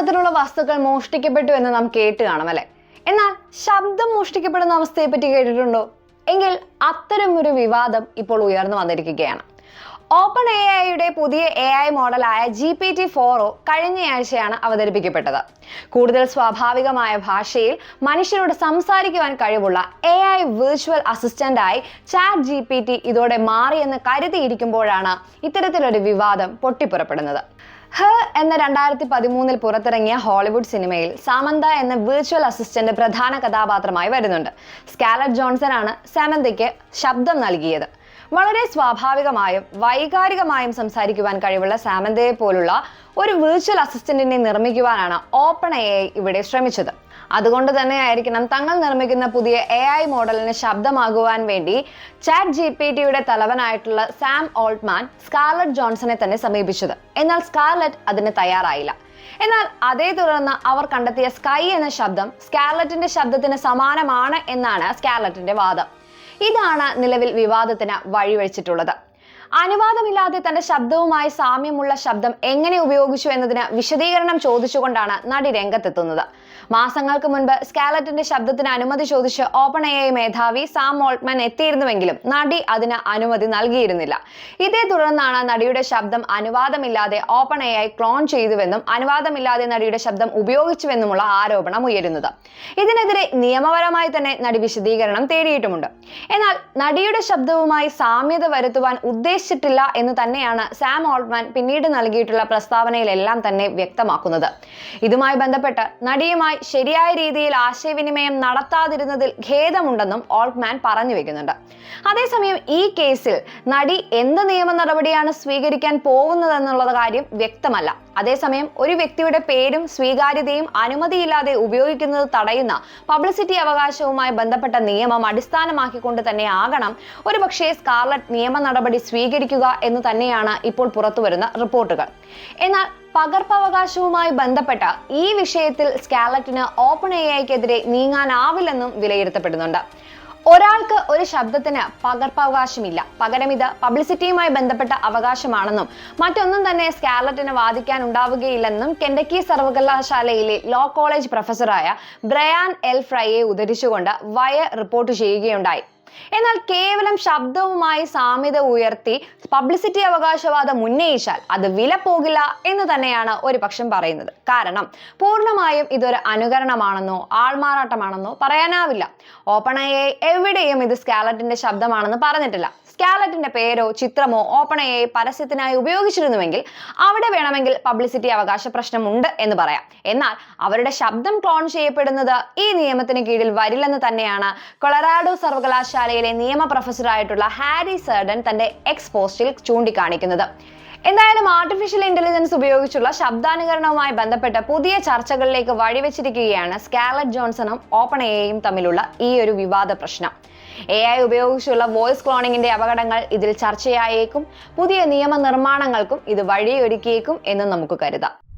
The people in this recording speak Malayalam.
പലതരത്തിലുള്ള വസ്തുക്കൾ മോഷ്ടിക്കപ്പെട്ടു എന്ന് നാം കേട്ട് കാണും അല്ലെ? എന്നാൽ ശബ്ദം മോഷ്ടിക്കപ്പെടുന്ന അവസ്ഥയെ പറ്റി കേട്ടിട്ടുണ്ടോ? എങ്കിൽ അത്തരം ഒരു വിവാദം ഇപ്പോൾ ഉയർന്നു വന്നിരിക്കുകയാണ്. ഓപ്പൺ എ ഐയുടെ പുതിയ A I മോഡലായ G P T four o കഴിഞ്ഞയാഴ്ചയാണ് അവതരിപ്പിക്കപ്പെട്ടത്. കൂടുതൽ സ്വാഭാവികമായ ഭാഷയിൽ മനുഷ്യരോട് സംസാരിക്കുവാൻ കഴിവുള്ള എ ഐ വിർച്വൽ അസിസ്റ്റന്റായി ചാറ്റ് ജി പി ടി ഇതോടെ മാറിയെന്ന് കരുതിയിരിക്കുമ്പോഴാണ് ഇത്തരത്തിലൊരു വിവാദം പൊട്ടിപ്പുറപ്പെടുന്നത്. ഹ എന്ന രണ്ടായിരത്തി പതിമൂന്നിൽ പുറത്തിറങ്ങിയ ഹോളിവുഡ് സിനിമയിൽ സാമന്ത എന്ന വിർച്വൽ അസിസ്റ്റന്റ് പ്രധാന കഥാപാത്രമായി വരുന്നുണ്ട്. സ്കാലറ്റ് ജോൺസൺ ആണ് സാമന്തയ്ക്ക് ശബ്ദം നൽകിയത്. വളരെ സ്വാഭാവികമായും വൈകാരികമായും സംസാരിക്കുവാൻ കഴിവുള്ള സാമന്തയെ പോലുള്ള ഒരു വിർച്വൽ അസിസ്റ്റന്റിനെ നിർമ്മിക്കുവാനാണ് ഓപ്പൺ എ ഇവിടെ ശ്രമിച്ചത്. അതുകൊണ്ട് തന്നെ ആയിരിക്കണം തങ്ങൾ നിർമ്മിക്കുന്ന പുതിയ എ ഐ മോഡലിന് ശബ്ദമാകുവാൻ വേണ്ടി ചാറ്റ് ജി പി ടിയുടെ തലവനായിട്ടുള്ള സാം ഓൾട്ട്മാൻ സ്കാർലറ്റ് ജോൺസനെ തന്നെ സമീപിച്ചത്. എന്നാൽ സ്കാർലറ്റ് അതിന് തയ്യാറായില്ല. എന്നാൽ അതേ തുടർന്ന് അവർ കണ്ടെത്തിയ സ്കൈ എന്ന ശബ്ദം സ്കാർലറ്റിന്റെ ശബ്ദത്തിന് സമാനമാണ് എന്നാണ് സ്കാർലറ്റിന്റെ വാദം. ഇതാണ് നിലവിൽ വിവാദത്തിന് വഴിവെച്ചിട്ടുള്ളത്. അനുവാദമില്ലാതെ തന്റെ ശബ്ദവുമായി സാമ്യമുള്ള ശബ്ദം എങ്ങനെ ഉപയോഗിച്ചു എന്നതിന് വിശദീകരണം ചോദിച്ചുകൊണ്ടാണ് നടി രംഗത്തെത്തുന്നത്. മാസങ്ങൾക്ക് മുൻപ് സ്കാലറ്റിന്റെ ശബ്ദത്തിന് അനുമതി ചോദിച്ച് ഓപ്പൺ എ മേധാവി സാം മോൾട്ട്മാൻ എത്തിയിരുന്നുവെങ്കിലും നടി അതിന് അനുമതി നൽകിയിരുന്നില്ല. ഇതേ തുടർന്നാണ് നടിയുടെ ശബ്ദം അനുവാദമില്ലാതെ ഓപ്പൺ എ ക്ലോൺ ചെയ്തുവെന്നും അനുവാദമില്ലാതെ നടിയുടെ ശബ്ദം ഉപയോഗിച്ചുവെന്നുമുള്ള ആരോപണം ഉയരുന്നത്. ഇതിനെതിരെ നിയമപരമായി തന്നെ നടി വിശദീകരണം തേടിയിട്ടുമുണ്ട്. എന്നാൽ നടിയുടെ ശബ്ദവുമായി സാമ്യത വരുത്തുവാൻ ഉദ്ദേശിച്ചിട്ടില്ല എന്ന് തന്നെയാണ് സാം ഓൾട്ട്മാൻ പിന്നീട് നൽകിയിട്ടുള്ള പ്രസ്താവനയിലെല്ലാം തന്നെ വ്യക്തമാക്കുന്നത്. ഇതുമായി ബന്ധപ്പെട്ട് നടിയുമായി ശരിയായ രീതിയിൽ ആശയവിനിമയം നടത്താതിരുന്നതിൽ ഖേദമുണ്ടെന്നും ഓൾട്ട്മാൻ പറഞ്ഞു വെക്കുന്നുണ്ട്. അതേസമയം ഈ കേസിൽ നടി എന്ത് നിയമ നടപടിയാണ് സ്വീകരിക്കാൻ പോകുന്നതെന്നുള്ള കാര്യം വ്യക്തമല്ല. അതേസമയം ഒരു വ്യക്തിയുടെ പേരും സ്വീകാര്യതയും അനുമതിയില്ലാതെ ഉപയോഗിക്കുന്നത് തടയുന്ന പബ്ലിസിറ്റി അവകാശവുമായി ബന്ധപ്പെട്ട നിയമം അടിസ്ഥാനമാക്കിക്കൊണ്ട് തന്നെ ആകണം. ഒരുപക്ഷെ സ്കാർലറ്റ് നിയമ നടപടി സ്വീകരിക്കുക എന്ന് തന്നെയാണ് ഇപ്പോൾ പുറത്തുവരുന്ന റിപ്പോർട്ടുകൾ. എന്നാൽ പകർപ്പവകാശവുമായി ബന്ധപ്പെട്ട ഈ വിഷയത്തിൽ സ്കാലറ്റിന് ഓപ്പൺ എ ഐക്കെതിരെ നീങ്ങാനാവില്ലെന്നും വിലയിരുത്തപ്പെടുന്നുണ്ട്. ഒരാൾക്ക് ഒരു ശബ്ദത്തിന് പകർപ്പവകാശമില്ല. പകരം ഇത് പബ്ലിസിറ്റിയുമായി ബന്ധപ്പെട്ട അവകാശമാണെന്നും മറ്റൊന്നും തന്നെ സ്കാലറ്റിന് വാദിക്കാൻ ഉണ്ടാവുകയില്ലെന്നും കെൻഡക്കി സർവകലാശാലയിലെ ലോ കോളേജ് പ്രൊഫസറായ ബ്രയാൻ എൽ ഫ്രൈയെ ഉദ്ധരിച്ചുകൊണ്ട് വയർ റിപ്പോർട്ട് ചെയ്യുകയുണ്ടായി. എന്നാൽ കേവലം ശബ്ദവുമായി സാമ്യത ഉയർത്തി പബ്ലിസിറ്റി അവകാശവാദം ഉന്നയിച്ചാൽ അത് വില പോകില്ല എന്ന് തന്നെയാണ് ഒരു പക്ഷം പറയുന്നത്. കാരണം പൂർണമായും ഇതൊരു അനുകരണമാണെന്നോ ആൾമാറാട്ടമാണെന്നോ പറയാനാവില്ല. ഓപ്പൺ എവിടെയും ഇത് സ്കാലറ്റിന്റെ ശബ്ദമാണെന്ന് പറഞ്ഞിട്ടില്ല. സ്കാലറ്റിന്റെ പേരോ ചിത്രമോ ഓപ്പൺ എ പരസ്യത്തിനായി ഉപയോഗിച്ചിരുന്നുവെങ്കിൽ അവിടെ വേണമെങ്കിൽ പബ്ലിസിറ്റി അവകാശ പ്രശ്നമുണ്ട് എന്ന് പറയാം. എന്നാൽ അവരുടെ ശബ്ദം ക്ലോൺ ചെയ്യപ്പെടുന്നത് ഈ നിയമത്തിന് കീഴിൽ വരില്ലെന്ന് തന്നെയാണ് കൊളറാഡോ സർവകലാശാലയിലെ നിയമ പ്രൊഫസറായിട്ടുള്ള ഹാരി സർഡൻ തന്റെ എക്സ് പോസ്റ്റിൽ ചൂണ്ടിക്കാണിക്കുന്നത്. എന്തായാലും ആർട്ടിഫിഷ്യൽ ഇന്റലിജൻസ് ഉപയോഗിച്ചുള്ള ശബ്ദാനുകരണവുമായി ബന്ധപ്പെട്ട പുതിയ ചർച്ചകളിലേക്ക് വഴിവെച്ചിരിക്കുകയാണ് സ്കാലറ്റ് ജോൺസണും ഓപ്പൺ എയും തമ്മിലുള്ള ഈ ഒരു വിവാദ പ്രശ്നം. എ ഐ ഉപയോഗിച്ചുള്ള വോയിസ് ക്ലോണിംഗിന്റെ അപകടങ്ങൾ ഇതിൽ ചർച്ചയായേക്കും. പുതിയ നിയമനിർമ്മാണങ്ങൾക്കും ഇത് വഴിയൊരുക്കിയേക്കും എന്ന് നമുക്ക് കരുതാം.